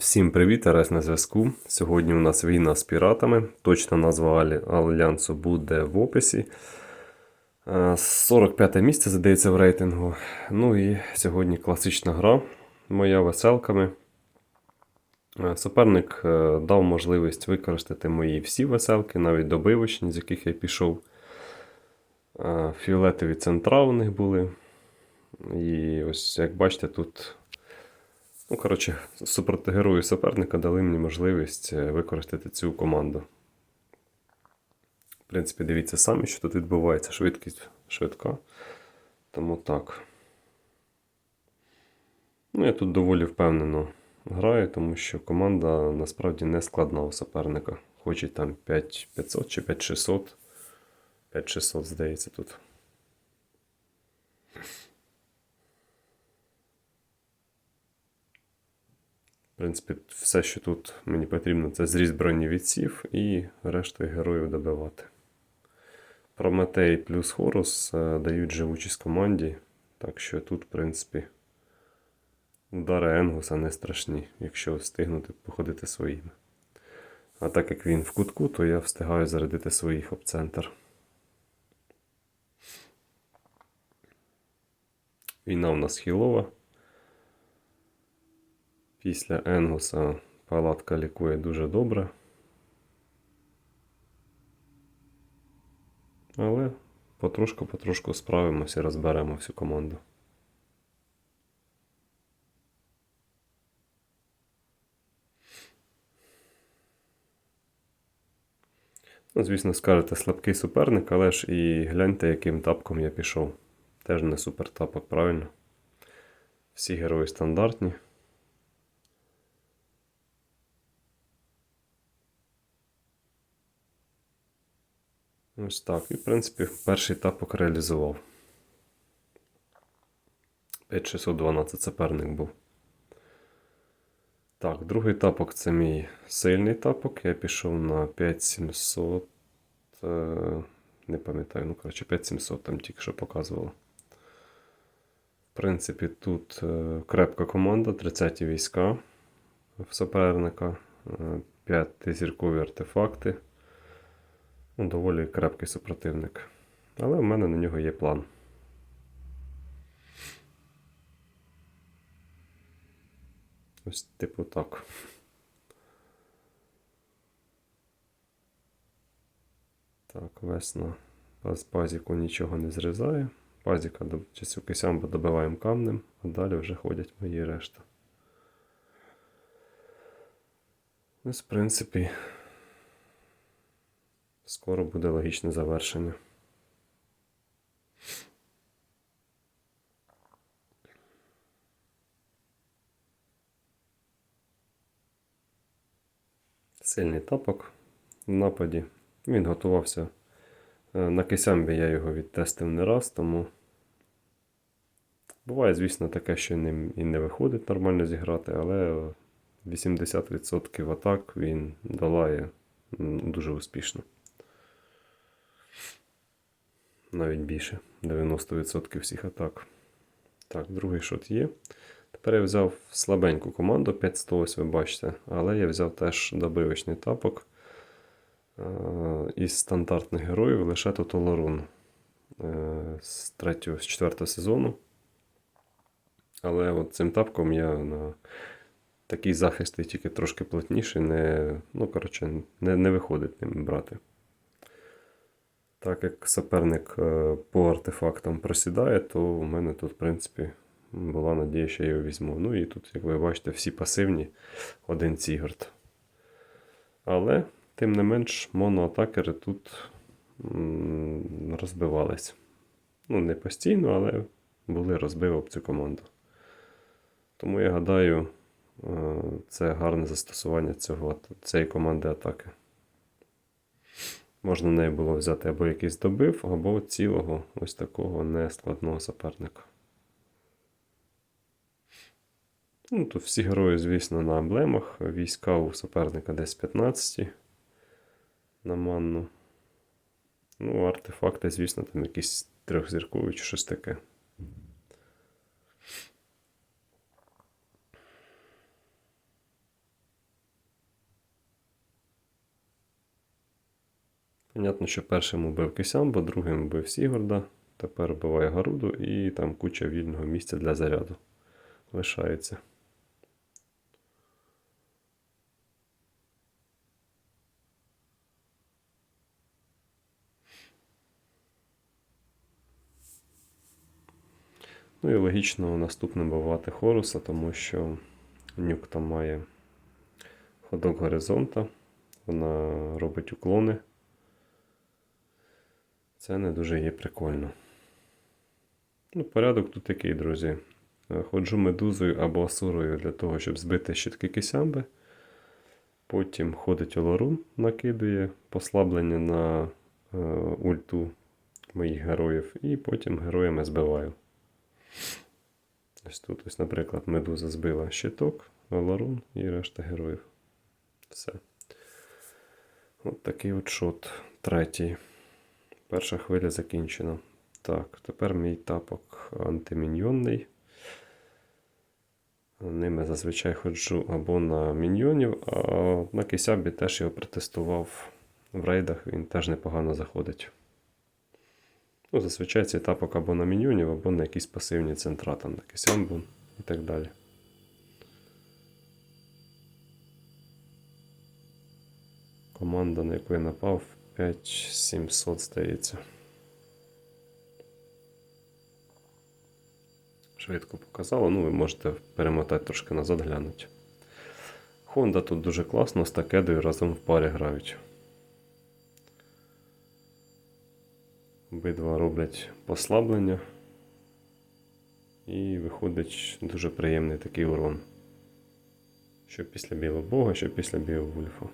Всім привіт, Арес на зв'язку. Сьогодні у нас війна з піратами. Точна назва Альянсу буде в описі. Е, 45 місце, здається, в рейтингу. Ну і сьогодні класична гра моя веселками. Е, Суперник е, дав можливість використати мої всі веселки, навіть добивочні, з яких я пішов. Е, Фіолетові центра у них були. І ось, як бачите, тут Ну, коротше, супергерої суперника дали мені можливість е, використати цю команду. В принципі, дивіться самі, що тут відбувається. Швидкість швидка. Тому так. Ну, я тут доволі впевнено граю, тому що команда насправді не складна у суперника. Хоч і там 5500 чи 5600. 5600, здається, тут. В принципі, все, що тут мені потрібно, це зріст бронєвідсів і решту героїв добивати. Прометей плюс Хорус е, дають живучість команді, так що тут, в принципі, удари Енгуса не страшні, якщо встигнути походити своїми. А так як він в кутку, то я встигаю зарядити своїх об центр. Війна у нас хілова. Після Енгуса палатка лікує дуже добре. Але потрошку-потрошку справимося і розберемо всю команду. Ну, звісно, скажете слабкий суперник, але ж і гляньте, яким тапком я пішов. Теж не супер тапок, правильно? Всі герої стандартні. Ось так. І, в принципі, перший тапок реалізував. 5612 суперник був. Так, другий тапок це мій сильний тапок. Я пішов на 5700. е, Не пам'ятаю, ну, коротше, 5700 там тільки що показувало. В принципі, тут е, крепка команда, 30 війська в суперника, 5 зіркові артефакти. Ну, доволі крепкий супротивник. Але в мене на нього є план. Ось, типу, так. Так, весна. З пазіку нічого не зрізає. Пазіка чи кисямбу добиваємо камнем, а далі вже ходять мої решта. Ось, в принципі, скоро буде логічне завершення. Сильний тапок в нападі. Він готувався. Е, На кисямбі я його відтестив не раз, тому буває, звісно, таке, що і не виходить нормально зіграти, але 80% атак він долає дуже успішно. Навіть більше. 90% всіх атак. Так, другий шот є. Тепер я взяв слабеньку команду 508, ви бачите, але я взяв теж добивочний тапок. Е, Із стандартних героїв лише Тотоларун з 3 з 4 сезону. Але от цим тапком я на такий захист тільки трошки плотніший, не, ну, коротше, не, не виходить ним брати. Так як суперник е, по артефактам просідає, то у мене тут, в принципі, була надія, що я його візьму. Ну і тут, як ви бачите, всі пасивні, один Цігорд. Але, тим не менш, моноатакери тут розбивались. Ну, не постійно, але були розбиви об цю команду. Тому я гадаю, е, це гарне застосування цього, цієї команди атаки. Можна нею було взяти або якийсь добив, або цілого ось такого нескладного суперника. Ну, Тут всі герої, звісно, на емблемах. Війська у суперника десь 15 на манну. Ну, артефакти, звісно, там якісь трьохзіркові чи щось таке. Понятно, що першим убив Кисямбо, другим убив Сігорда. Тепер вбиває Гаруду і там куча вільного місця для заряду лишається. Ну і логічно наступним бувати Хоруса, тому що нюк там має ходок горизонта, вона робить уклони. Це не дуже є прикольно. Ну, порядок тут такий, друзі. Е, Ходжу медузою або асурою для того, щоб збити щитки кисямби. Потім ходить Олорун, накидує послаблення на е, ульту моїх героїв, і потім героями збиваю. Ось тут, ось, наприклад, медуза збила щиток, Олорун і решта героїв. Все. От такий от шот. Третій. Перша хвиля закінчена. Так, тепер мій тапок антиміньйонний. Ними зазвичай ходжу або на міньйонів, а на кисябі теж його протестував в рейдах, він теж непогано заходить. Ну, зазвичай цей тапок або на міньйонів, або на якісь пасивні центра, там на кисямбу і так далі. Команда, на яку я напав, 5700, здається. Швидко показало, ну ви можете перемотати трошки назад глянути. Honda тут дуже класно з такедою разом в парі грають. Обидва роблять послаблення. І виходить дуже приємний такий урон. Що після білого бога, що після білого вульфа.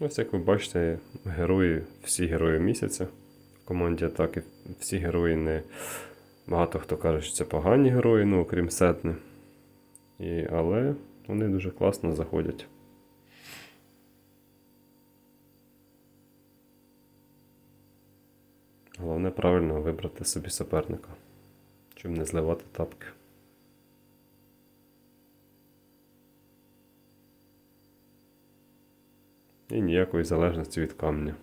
Ось як ви бачите, герої, всі герої місяця в команді атаки, всі герої не. Багато хто каже, що це погані герої, ну окрім Сетни. І, але вони дуже класно заходять. Головне правильно вибрати собі суперника, щоб не зливати тапки. І ніякої залежності від камня.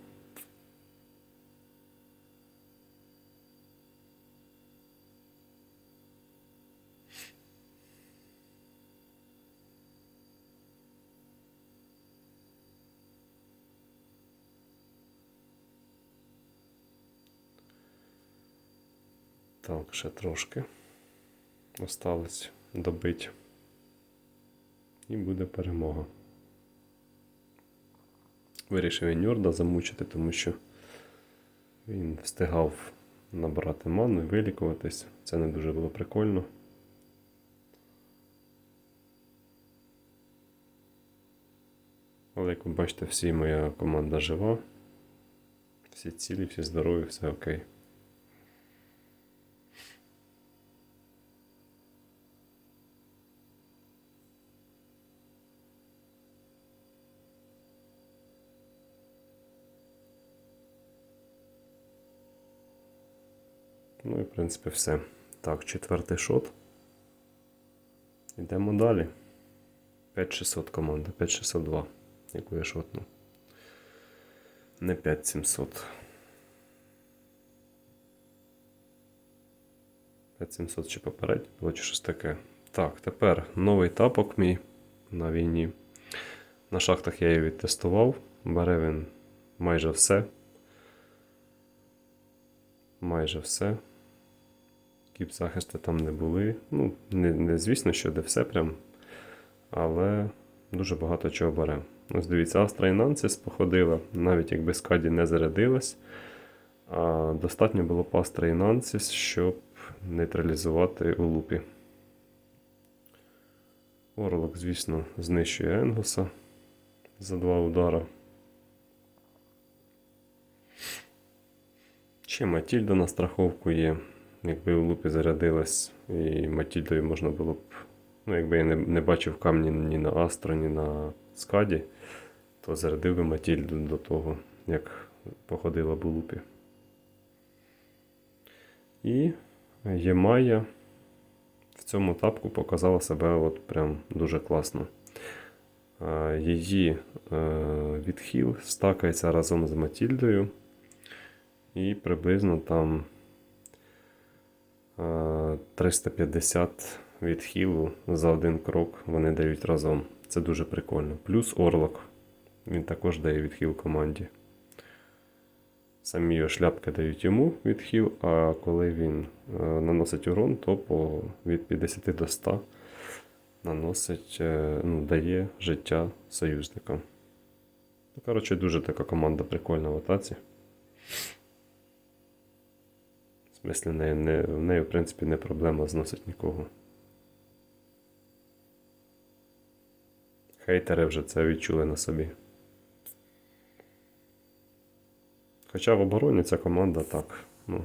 Так, ще трошки осталось добити. І буде перемога. Вирішив я Ньорда замучити, тому що він встигав набрати ману і вилікуватись. Це не дуже було прикольно. Але як ви бачите, всі моя команда жива. Всі цілі, всі здорові, все окей. Ну і в принципі все. Так, четвертий шот. Йдемо далі. 5600 команда, 5602, яку я шотну. Не 5700. 5700 чи попередньо було чи щось таке. Так, тепер новий тапок мій на війні. На шахтах я її відтестував. Бере він майже все. Майже все. Кіп захисту там не були. Ну, не, не звісно, що де все прям. Але дуже багато чого бере. Ось дивіться, Астра і Нансіс походила, навіть якби скаді не зарядилась. А достатньо було б Астра і Нансіс, щоб нейтралізувати у лупі. Орлок, звісно, знищує Енгуса за два удара. Ще Матільда на страховку є. Якби у лупі зарядилась і Матільдою можна було б. Ну, якби я не, не бачив камні ні на Астро, ні на скаді, то зарядив би Матільду до того, як походила б у лупі. І Ємая в цьому тапку показала себе от прям дуже класно. Її е, відхил стакається разом з Матільдою. І приблизно там 350 відхилу за один крок вони дають разом. Це дуже прикольно. Плюс Орлок. Він також дає відхил команді. Самі його шляпки дають йому відхил, а коли він е, наносить урон, то по, від 50 до 100 наносить, е, ну, дає життя союзникам. Ну, коротше, дуже така команда прикольна в атаці. В смислі, в неї, не, в неї, в принципі, не проблема зносить нікого. Хейтери вже це відчули на собі. Хоча в обороні ця команда так, ну.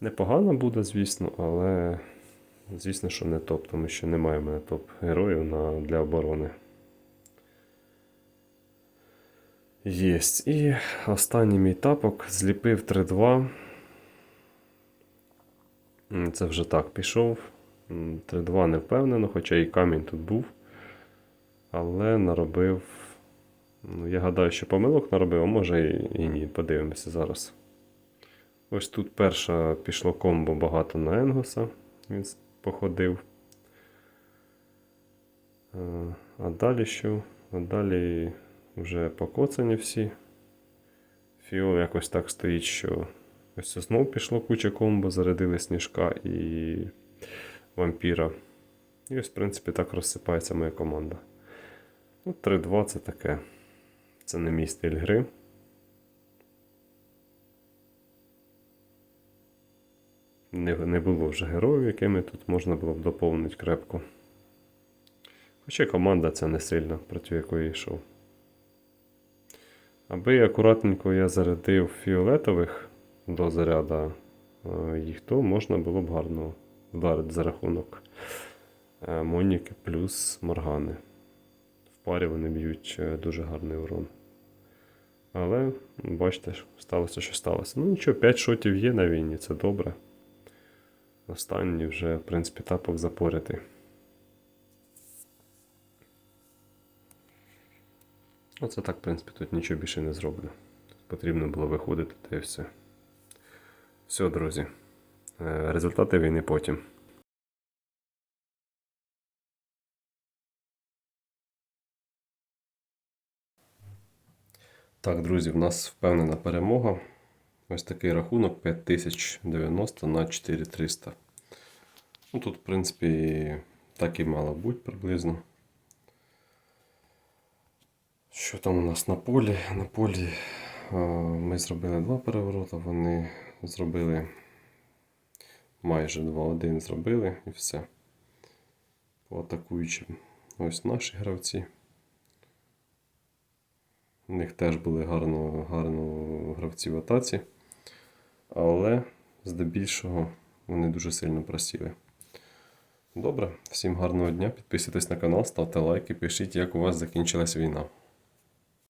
Непогано буде, звісно, але звісно, що не топ, тому що немає в мене топ-героїв для оборони. Єсть. І останній мій тапок зліпив 3-2. Це вже так пішов. М, 3-2 не впевнено, хоча і камінь тут був. Але наробив. Ну, я гадаю, що помилок наробив, а може і, і ні. Подивимося зараз. Ось тут перша пішло комбо багато на Енгоса. Він походив. Е, А далі що? А далі вже покоцані всі. Фіол якось так стоїть, що ось це знов пішло куча комбо, зарядили сніжка і вампіра. І ось, в принципі, так розсипається моя команда. Ну, 3-2 це таке. Це не мій стиль гри. Не, не було вже героїв, якими тут можна було б доповнити крепко. Хоча команда ця не сильна, проти якої йшов. Аби акуратненько я зарядив фіолетових до заряда е, їх, то можна було б гарно вдарити за рахунок е, Моніки плюс Моргани. В парі вони б'ють е, дуже гарний урон. Але, бачите, сталося, що сталося. Ну нічого, 5 шотів є на війні, це добре. Останній вже, в принципі, тапок запорятий. Оце так, в принципі, тут нічого більше не зроблю. Потрібно було виходити та і все. Все, друзі. Е, Результати війни потім. Так, друзі, в нас впевнена перемога. Ось такий рахунок 5090 на 4300. Ну тут, в принципі, так і мало бути приблизно. Що там у нас на полі? На полі е, ми зробили два перевороти, вони зробили майже 2-1 зробили і все. По атакуючим. Ось наші гравці. У них теж були гарно, гарно гравці в атаці, але здебільшого вони дуже сильно просіли. Добре, всім гарного дня. Підписуйтесь на канал, ставте лайки, пишіть, як у вас закінчилась війна.